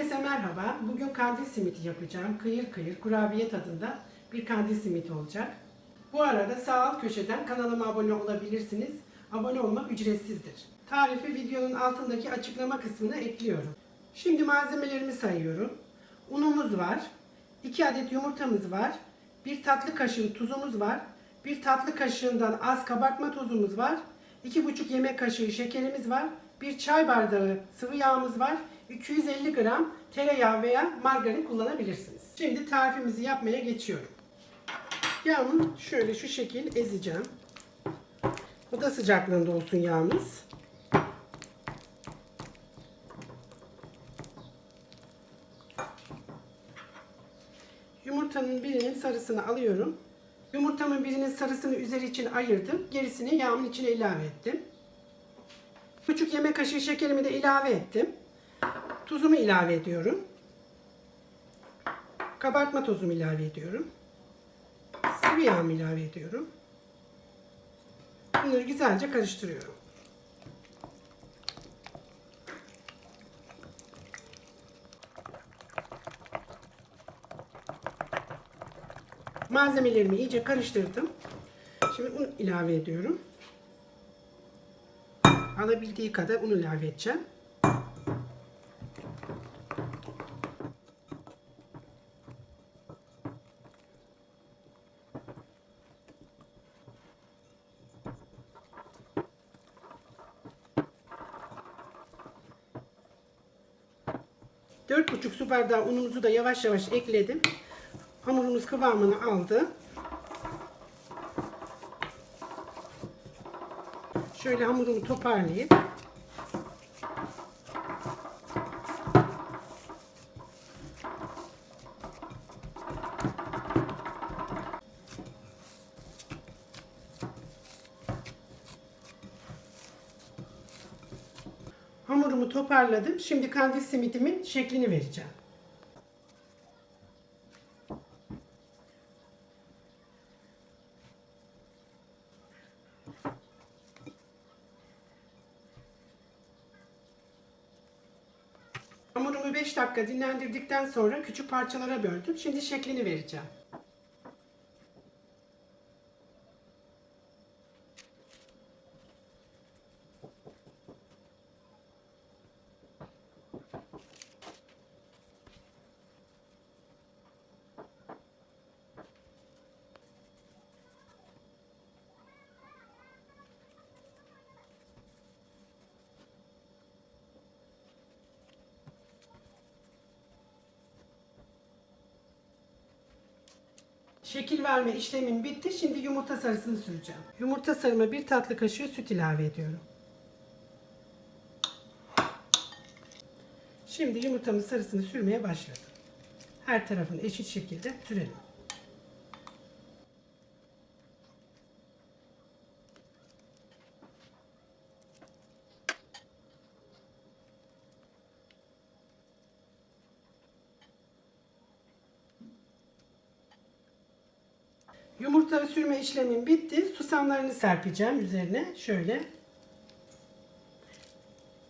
Herkese merhaba. Bugün kandil simiti yapacağım. Kıyır kıyır kurabiye tadında bir kandil simiti olacak. Bu arada sağ alt köşeden kanalıma abone olabilirsiniz. Abone olmak ücretsizdir. Tarifi videonun altındaki açıklama kısmına ekliyorum. Şimdi malzemelerimi sayıyorum. Unumuz var. 2 adet yumurtamız var. 1 tatlı kaşığı tuzumuz var. 1 tatlı kaşığından az kabartma tozumuz var. 2,5 yemek kaşığı şekerimiz var. 1 çay bardağı sıvı yağımız var. 250 gram tereyağı veya margarin kullanabilirsiniz. Şimdi tarifimizi yapmaya geçiyorum. Yağımı şöyle şu şekil ezeceğim. Oda sıcaklığında olsun yağımız. Yumurtanın birinin sarısını alıyorum. Yumurtamın birinin sarısını üzeri için ayırdım. Gerisini yağımın içine ilave ettim. Küçük yemek kaşığı şekerimi de ilave ettim. Tuzumu ilave ediyorum. Kabartma tozumu ilave ediyorum. Sıvı yağımı ilave ediyorum. Bunları güzelce karıştırıyorum. Malzemelerimi iyice karıştırdım. Şimdi un ilave ediyorum. Alabildiği kadar un ilave edeceğim. Dört buçuk su bardağı unumuzu da yavaş yavaş ekledim. Hamurumuz kıvamını aldı. Şöyle hamurumu toparlayıp Toparladım. Şimdi kandil simitimin şeklini vereceğim. Hamurumu 5 dakika dinlendirdikten sonra küçük parçalara böldüm. Şimdi şeklini vereceğim. Şekil verme işlemim bitti. Şimdi yumurta sarısını süreceğim. Yumurta sarıma bir tatlı kaşığı süt ilave ediyorum. Şimdi yumurtamın sarısını sürmeye başladım. Her tarafını eşit şekilde sürelim. Yumurta sürme işlemim bitti. Susamlarını serpeceğim üzerine. Şöyle.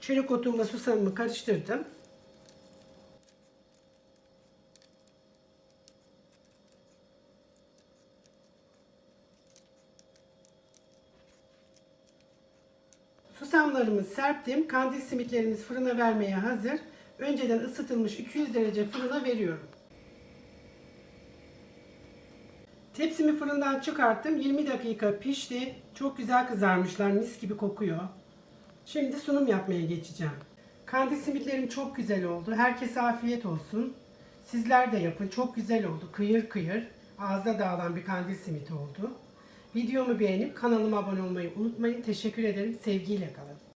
Çörek otumla susamımı karıştırdım. Susamlarımı serptim. Kandil simitlerimiz fırına vermeye hazır. Önceden ısıtılmış 200 derece fırına veriyorum. Tepsimi fırından çıkarttım. 20 dakika pişti. Çok güzel kızarmışlar. Mis gibi kokuyor. Şimdi sunum yapmaya geçeceğim. Kandil simitlerim çok güzel oldu. Herkese afiyet olsun. Sizler de yapın. Çok güzel oldu. Kıyır kıyır. Ağızda dağılan bir kandil simiti oldu. Videomu beğenip kanalıma abone olmayı unutmayın. Teşekkür ederim. Sevgiyle kalın.